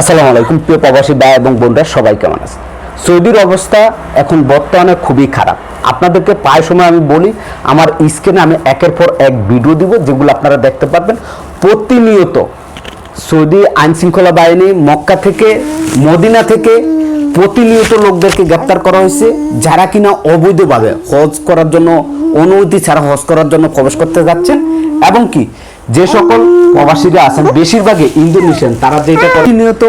আসসালামু আলাইকুম, প্রিয় প্রবাসী ভাই এবং বোনরা, সবাই কেমন আছে সৌদির অবস্থা এখন বর্তমানে খুবই খারাপ। আপনাদেরকে প্রায় সময় আমি বলি, আমার স্ক্রিনে আমি একের পর এক ভিডিও দিব, যেগুলো আপনারা দেখতে পারবেন। প্রতিনিয়ত সৌদি আইন শৃঙ্খলা বাহিনী মক্কা থেকে, মদিনা থেকে প্রতিনিয়ত লোকদেরকে গ্রেপ্তার করা হয়েছে, যারা কিনা অবৈধভাবে হজ করার জন্য, অনুমতি ছাড়া হজ করার জন্য প্রবেশ করতে যাচ্ছেন। এবং কি যে সকল প্রবাসীরা আছেন, বেশিরভাগই ইন্দোনেশিয়ান, তারা যেটা প্রতিনিয়ত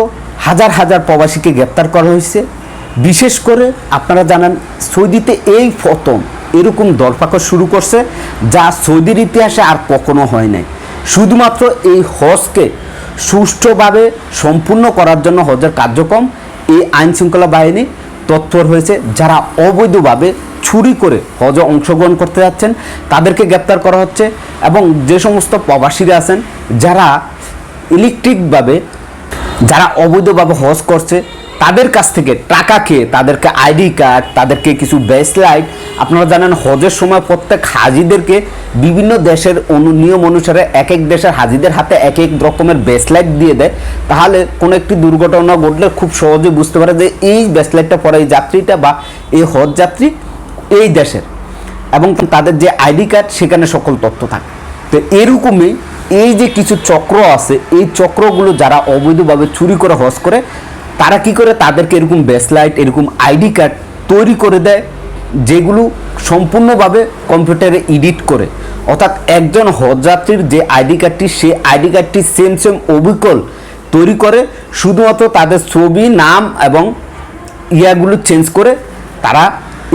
হাজার হাজার প্রবাসীকে গ্রেপ্তার করা হয়েছে। বিশেষ করে আপনারা জানেন, সৌদিতে এই প্রথম এরকম দরপাকড় শুরু করছে, যা সৌদির ইতিহাসে আর কখনো হয় নাই। শুধুমাত্র এই হজকে সুষ্ঠুভাবে সম্পূর্ণ করার জন্য হজের কার্যক্রম, এই আইন শৃঙ্খলা বাহিনী তৎপর হয়েছে, যারা অবৈধভাবে ছুরি করে হজে অংশগ্রহণ করতে যাচ্ছেন, তাদেরকে গ্রেপ্তার করা হচ্ছে এবং যে সমস্ত প্রবাসীরা আছেন, যারা ইলেকট্রিকভাবে, যারা অবৈধভাবে হজ করছে তাদের কাছ থেকে টাকা খেয়ে তাদেরকে আইডি কার্ড, তাদেরকে কিছু ব্রেসলাইট আপনারা জানেন হজের সময় প্রত্যেক হাজিদেরকে বিভিন্ন দেশের অনু নিয়ম অনুসারে এক এক দেশের হাজিদের হাতে এক এক রকমের ব্রেসলাইট দিয়ে দেয়। তাহলে কোনো একটি দুর্ঘটনা ঘটলে খুব সহজে বুঝতে পারে যে এই ব্রেসলাইটটা পরে এই যাত্রীটা বা এই হজ যাত্রী এই দেশের। এবং তাদের যে আইডি কার্ড, সেখানে সকল তথ্য থাকে। তো এরকমই এই যে কিছু চক্র আছে, এই চক্রগুলো যারা অবৈধভাবে চুরি করে, হজ করে তারা কি করে? তাদেরকে এরকম বেসলাইট এরকম আইডি কার্ড তৈরি করে দেয়, যেগুলো সম্পূর্ণভাবে কম্পিউটারে এডিট করে। অর্থাৎ একজন হজযাত্রীর যে আইডি কার্ডটি সেই আইডি কার্ডটি সেম সেম অবিকল তৈরি করে, শুধুমাত্র তাদের ছবি, নাম এবং ইয়াগুলো চেঞ্জ করে তারা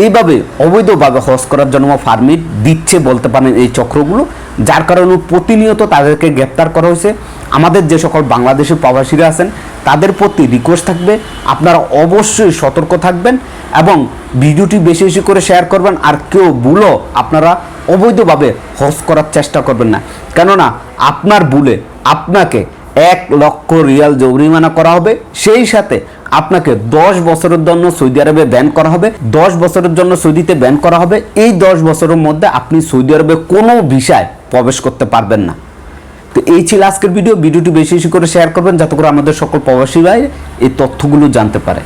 এইভাবে অবৈধভাবে হজ করার জন্য পারমিট দিচ্ছে বলতে পারেন এই চক্রগুলো, যার কারণে প্রতিনিয়ত তাদেরকে গ্রেপ্তার করা হয়েছে। আমাদের যে সকল বাংলাদেশি প্রবাসীরা আছেন, তাদের প্রতি রিকোয়েস্ট থাকবে, আপনারা অবশ্যই সতর্ক থাকবেন এবং ভিডিওটি বেশি বেশি করে শেয়ার করবেন, আর কেউ ভুলো আপনারা অবৈধভাবে হজ করার চেষ্টা করবেন না। কেননা, আপনার ভুলে আপনাকে এক লক্ষ রিয়াল জরিমানা করা হবে। সেই সাথে আপনাকে দশ বছরের জন্য সৌদি আরবে ব্যান করা হবে। দশ বছরের জন্য সৌদিতে ব্যান করা হবে। এই দশ বছরের মধ্যে আপনি সৌদি আরবে কোনো ভিসায় প্রবেশ করতে পারবেন না। তো এই ছিল আজকের ভিডিও। ভিডিওটি বেশি বেশি করে শেয়ার করবেন যাতে করে আমাদের সকল প্রবাসী ভাই এই তথ্যগুলো জানতে পারে।